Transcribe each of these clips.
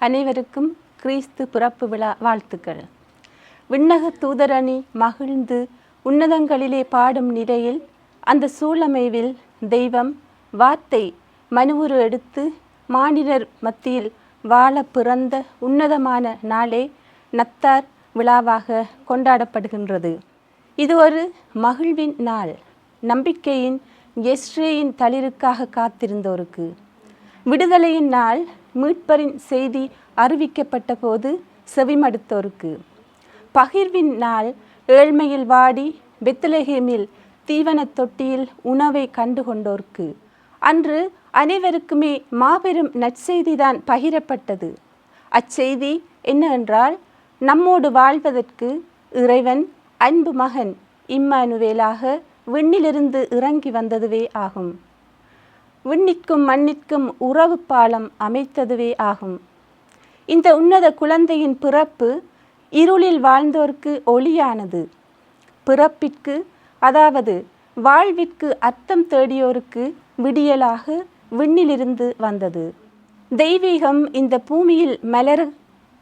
அனைவருக்கும் கிறிஸ்து பிறப்பு விழா வாழ்த்துக்கள். விண்ணக தூதரணி மகிழ்ந்து உன்னதங்களிலே பாடும் நிலையில் அந்த சூழமைவில் தெய்வம் வார்த்தை மனுவுரு எடுத்து மாநிலர் மத்தியில் வாழ பிறந்த உன்னதமான நாளே நத்தார் விழாவாக கொண்டாடப்படுகின்றது. இது ஒரு மகிழ்வின் நாள். நம்பிக்கையின் எஸ்ரேயின் தளிருக்காக காத்திருந்தோருக்கு. விடுதலையின் நாள் மீட்பரின் செய்தி அறிவிக்கப்பட்ட போது செவிமடுத்தோருக்கு. பகிர்வின் நாள் ஏழ்மையில் வாடி பெத்லஹேமில் தீவனத் தொட்டியில் உணவை கண்டுகொண்டோர்க்கு. அன்று அனைவருக்குமே மாபெரும் நற்செய்திதான் பகிரப்பட்டது. அச்செய்தி என்னவென்றால் நம்மோடு வாழ்வதற்கு இறைவன் அன்பு மகன் இம்மானுவேலாக விண்ணிலிருந்து இறங்கி வந்ததுவே ஆகும். விண்ணிற்கும் மண்ணிற்கும் உறவு பாலம் அமைத்ததுவே ஆகும். இந்த உன்னத குழந்தையின் பிறப்பு இருளில் வாழ்ந்தோர்க்கு ஒளியானது. பிறப்பிற்கு அதாவது வாழ்விற்கு அர்த்தம் தேடியோருக்கு விடியலாக விண்ணிலிருந்து வந்தது. தெய்வீகம் இந்த பூமியில் மலர்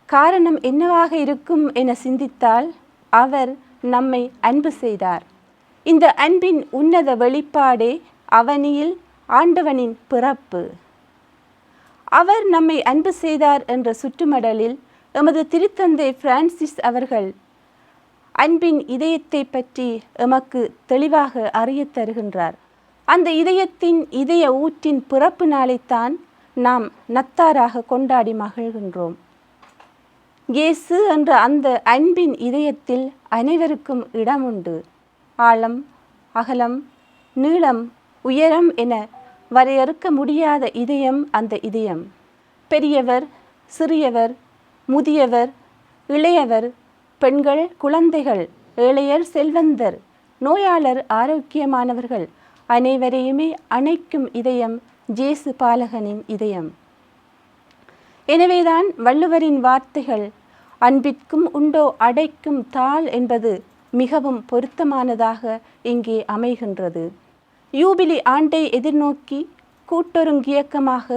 காரணம் என்னவாக இருக்கும் என சிந்தித்தால் அவர் நம்மை அன்பு செய்தார். இந்த அன்பின் உன்னத வெளிப்பாடே அவனியில் ஆண்டவனின் பிறப்பு. அவர் நம்மை அன்பு செய்தார் என்ற சுற்றுமடலில் எமது திருத்தந்தை பிரான்சிஸ் அவர்கள் அன்பின் இதயத்தை பற்றி எமக்கு தெளிவாக அறியத் தருகின்றார். அந்த இதயத்தின் இதய ஊற்றின் பிறப்பு நாளைத்தான் நாம் நத்தாராக கொண்டாடி மகிழ்கின்றோம். இயேசு என்ற அந்த அன்பின் இதயத்தில் அனைவருக்கும் இடம் உண்டு ஆழம் அகலம் நீளம் உயரம் என வரையறுக்க முடியாத இதயம் அந்த இதயம். பெரியவர் சிறியவர் முதியவர் இளையவர் பெண்கள் குழந்தைகள் ஏழையர் செல்வந்தர் நோயாளர் ஆரோக்கியமானவர்கள் அனைவரையுமே அணைக்கும் இதயம் ஜேசு பாலகனின் இதயம். எனவேதான் வள்ளுவரின் வார்த்தைகள் அன்பிற்கும் உண்டோ அடைக்கும் தாள் என்பது மிகவும் பொருத்தமானதாக இங்கே அமைகின்றது. யூபிலி ஆண்டை எதிர்நோக்கி கூட்டொருங்கியக்கமாக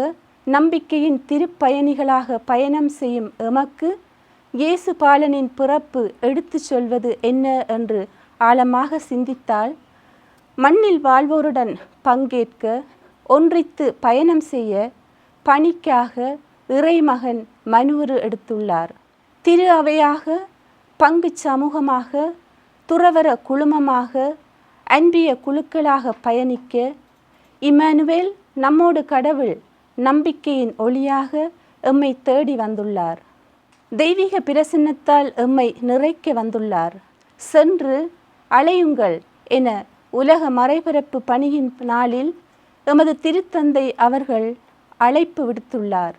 நம்பிக்கையின் திருப்பயணிகளாக பயணம் செய்யும் எமக்கு இயேசு பாலனின் பிறப்பு எடுத்துச் சொல்வது என்ன என்று ஆழமாக சிந்தித்தால் மண்ணில் வாழ்வோருடன் பங்கேற்க ஒன்றித்து பயணம் செய்ய பணிக்காக இறைமகன் மனுவுரு எடுத்துள்ளார். திரு அவையாக பங்கு சமூகமாக துறவர குழுமமாக அன்பிய குழுக்களாக பயணிக்க இமானுவேல் நம்மோடு கடவுள் நம்பிக்கையின் ஒளியாக எம்மை தேடி வந்துள்ளார். தெய்வீக பிரசன்னத்தால் எம்மை நிறைக்க வந்துள்ளார். சென்று அலையுங்கள் என உலக மறைபரப்பு பணியின் நாளில் எமது திருத்தந்தை அவர்கள் அழைப்பு விடுத்துள்ளார்.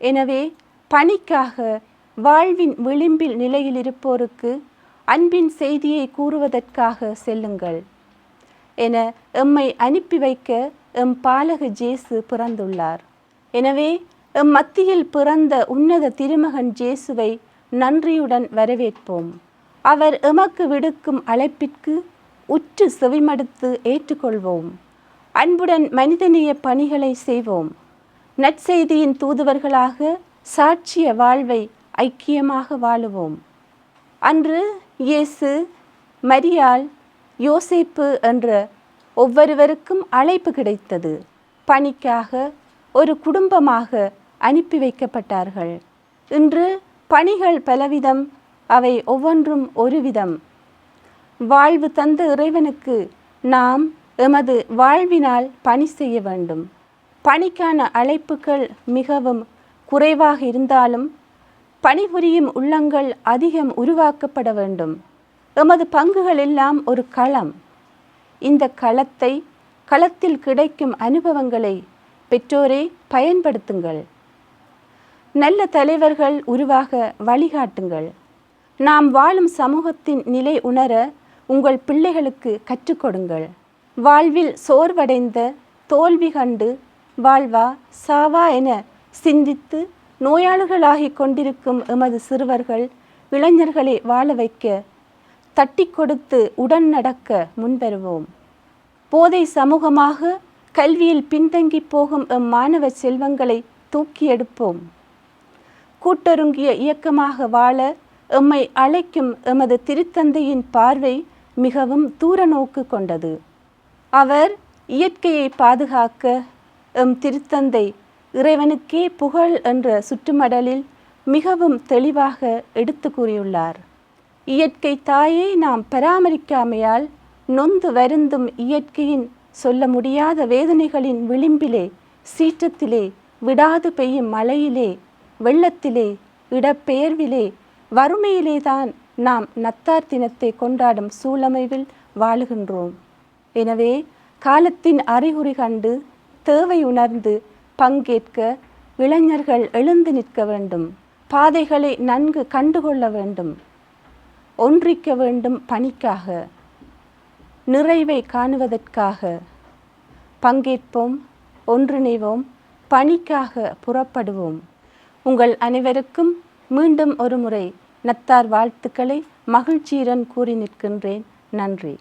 எனவே பணிக்காக வாழ்வின் விளிம்பில் நிலையில் இருப்போருக்கு அன்பின் செய்தியை கூறுவதற்காக செல்லுங்கள். என எம்மை அனுப்பி வைக்க எம் பாலக ஜேசு பிறந்துள்ளார். எனவே எம் மத்தியில் பிறந்த உன்னத திருமகன் ஜேசுவை நன்றியுடன் வரவேற்போம். அவர் எமக்கு விடுக்கும் அழைப்பிற்கு உற்று செவிமடுத்து ஏற்றுக்கொள்வோம். அன்புடன் மனிதநேய பணிகளை செய்வோம். நற்செய்தியின் தூதுவர்களாக சாட்சிய வாழ்வை ஐக்கியமாக வாழுவோம். அன்று இயேசு மரியாள் யோசிப்பு என்ற ஒவ்வொருவருக்கும் அழைப்பு கிடைத்தது. பணிக்காக ஒரு குடும்பமாக அனுப்பி வைக்கப்பட்டார்கள். இன்று பணிகள் பலவிதம் அவை ஒவ்வொன்றும் ஒரு விதம் வாழ்வு தந்த இறைவனுக்கு நாம் எமது வாழ்வினால் பணி செய்ய வேண்டும். பணிக்கான அழைப்புகள் மிகவும் குறைவாக இருந்தாலும் பணிபுரியும் உள்ளங்கள் அதிகம் உருவாக்கப்பட வேண்டும். எமது பங்குகள் எல்லாம் ஒரு களம். இந்த களத்தை களத்தில் கிடைக்கும் அனுபவங்களை பெற்றோரே பயன்படுத்துங்கள். நல்ல தலைவர்கள் உருவாக வழிகாட்டுங்கள். நாம் வாழும் சமூகத்தின் நிலை உணர உங்கள் பிள்ளைகளுக்கு கற்றுக்கொடுங்கள் வாழ்வில் சோர்வடைந்த தோல்வி கண்டு வாழ்வா சாவா என சிந்தித்து நோயாளிகளாகிக் கொண்டிருக்கும் எமது சிறுவர்கள் இளைஞர்களை வாழ வைக்க தட்டி கொடுத்து உடன் நடக்க முன்வருவோம். போதை சமூகமாக கல்வியில் பின்தங்கி போகும் எம் மாணவ செல்வங்களை தூக்கி எடுப்போம். கூட்டொருங்கிய இயக்கமாக வாழ எம்மை அழைக்கும் எமது திருத்தந்தையின் பார்வை மிகவும் தூர நோக்கு கொண்டது. அவர் இயற்கையை பாதுகாக்க எம் திருத்தந்தை இறைவனுக்கே புகழ் என்ற சுற்றுமடலில் மிகவும் தெளிவாக எடுத்து கூறியுள்ளார். இயற்கை தாயை நாம் பராமரிக்காமையால் நொந்து வருந்தும் இயற்கையின் சொல்ல முடியாத வேதனைகளின் விளிம்பிலே சீற்றத்திலே விடாது பெய்யும் மழையிலே வெள்ளத்திலே இடப்பெயர்விலே வறுமையிலே தான் நாம் நத்தார் தினத்தை கொண்டாடும் சூழமைவில் வாழுகின்றோம். எனவே காலத்தின் அறிகுறி கண்டு தேவை உணர்ந்து பங்கேற்க இளைஞர்கள் எழுந்து நிற்க வேண்டும். பாதைகளை நன்கு கண்டுகொள்ள வேண்டும். ஒன்றிக்க வேண்டும் பணிக்காக நிறைவை காணுவதற்காக பங்கேற்போம் ஒன்றிணைவோம் பணிக்காக புறப்படுவோம். உங்கள் அனைவருக்கும் மீண்டும் ஒரு முறை நத்தார் வாழ்த்துக்களை மகிழ்ச்சியுடன் கூறி நிற்கின்றேன். நன்றி.